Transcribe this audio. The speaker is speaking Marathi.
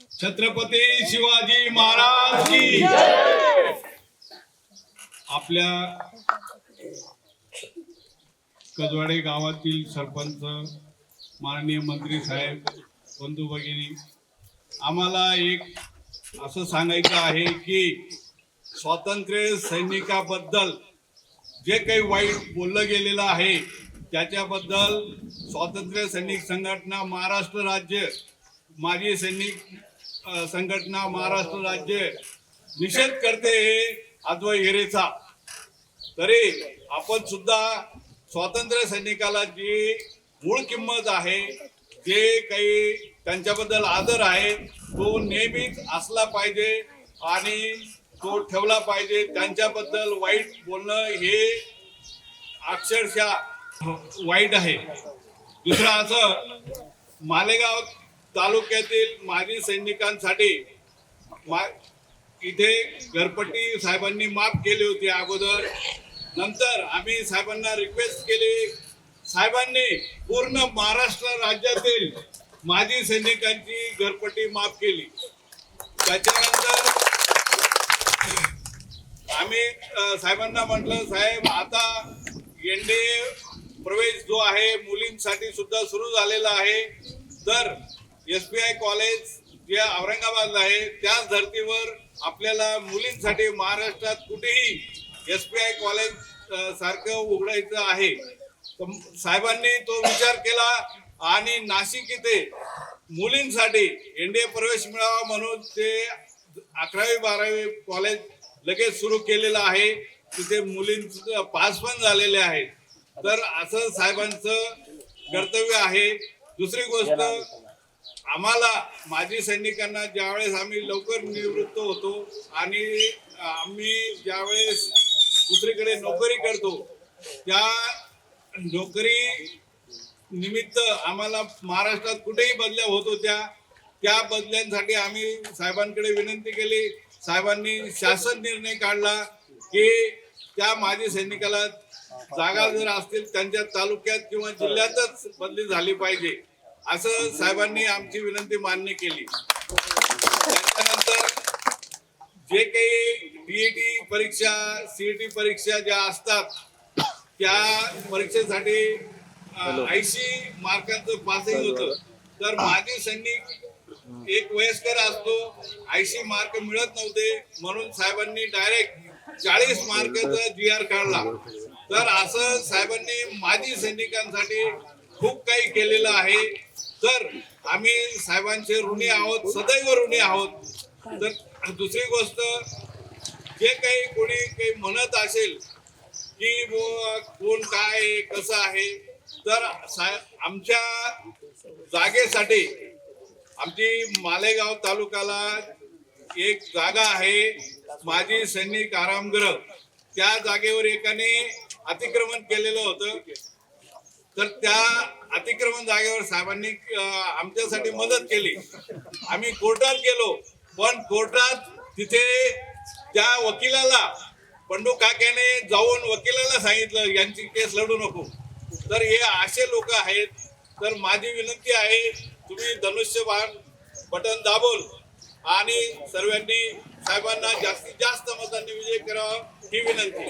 छत्रपती शिवाजी महाराज की आपल्या कजवाडे गावातील सरपंच माननीय मंत्री साहेब बंधू भगिनी आम्हाला एक असं सांगायचं आहे की स्वातंत्र्य सैनिकाबद्दल जे काही वाईट बोललं गेलेलं आहे त्याच्याबद्दल स्वातंत्र्य सैनिक संघटना महाराष्ट्र राज्य माजी सैनिक संघटना महाराष्ट्र राज्य निषेध करते हे अद्व हिरेचा. तरी आपण सुद्धा स्वातंत्र्य सैनिकाला जी मूळ किंमत आहे जे काही त्यांच्याबद्दल आदर आहे तो नेहमीच असला पाहिजे आणि तो ठेवला पाहिजे. त्यांच्याबद्दल वाईट बोलणं हे अक्षरशः वाईट आहे. दुसरं असं मालेगाव तालुक्यातील माजी सैनिकांसाठी मा इथे घरपट्टी साहेबांनी माफ केली होती अगोदर. नंतर आम्ही साहेबांना रिक्वेस्ट केली. साहेबांनी पूर्ण महाराष्ट्र राज्यातील माजी सैनिकांची घरपट्टी माफ केली. त्याच्यानंतर आम्ही साहेबांना म्हटलं साहेब आता एनडीए प्रवेश जो आहे मुलींसाठी सुद्धा सुरू झालेला आहे. तर एस पी आय कॉलेज जे औरंगाबादला आहे त्याच धर्तीवर आपल्याला मुलींसाठी महाराष्ट्रात कुठेही एस पी आय कॉलेज सारखं उघडायचं आहे. तर साहेबांनी तो विचार केला आणि नाशिक इथे मुलींसाठी एनडीए प्रवेश मिळावा म्हणून ते अकरावी बारावी कॉलेज लगेच सुरू केलेलं आहे. तिथे मुलींचं पास पण झालेले आहेत. तर असं साहेबांचं कर्तव्य आहे. दुसरी गोष्ट आम्हाला माजी सैनिकांना ज्यावेळेस आम्ही लवकर निवृत्त होतो आणि आम्ही ज्यावेळेस दुसरीकडे नोकरी करतो त्या नोकरी निमित्त आम्हाला महाराष्ट्रात कुठेही बदल्या होत होत्या त्या बदल्यांसाठी आम्ही साहेबांकडे विनंती केली. साहेबांनी शासन निर्णय काढला की त्या माजी सैनिकाला जागा जर असतील त्यांच्या तालुक्यात किंवा जिल्ह्यातच बदली झाली पाहिजे. असं साहेबांनी आमची विनंती मान्य केली. त्याच्यानंतर जे काही टीईटी परीक्षा सीईटी परीक्षा ज्या असतात त्या परीक्षेसाठी ऐंशी मार्कांचं पासिंग होतं. तर माजी सैनिक एक वयस्कर असतो ऐंशी मार्क मिळत नव्हते म्हणून साहेबांनी डायरेक्ट चाळीस मार्काचा जी आर काढला. तर असं साहेबांनी माजी सैनिकांसाठी खूप काही केलेलं आहे. तर आम्ही साहेबांचे ऋणी आहोत सदैव ऋणी आहोत. तर दुसरी गोष्ट जे काही कोणी काही म्हणत असेल की कोण काय आहे, कसं आहे तर आमच्या जागेसाठी आमची मालेगाव तालुक्याला एक जागा आहे माजी सैनिक आरामग्रह त्या जागेवर एकाने अतिक्रमण केलेलं होतं. तर त्या अतिक्रमण जागेवर साहेबांनी आमच्यासाठी मदत केली. आम्ही कोर्टात गेलो पण कोर्टात तिथे त्या वकिलाला पंडू काक्याने जाऊन वकिलाला सांगितलं यांची केस लढू नको. तर हे असे लोक आहेत. तर माझी विनंती आहे तुम्ही धनुष्यबाण बटन दाबून आणि सर्वांनी साहेबांना जास्तीत जास्त मतांनी विजय करावा ही विनंती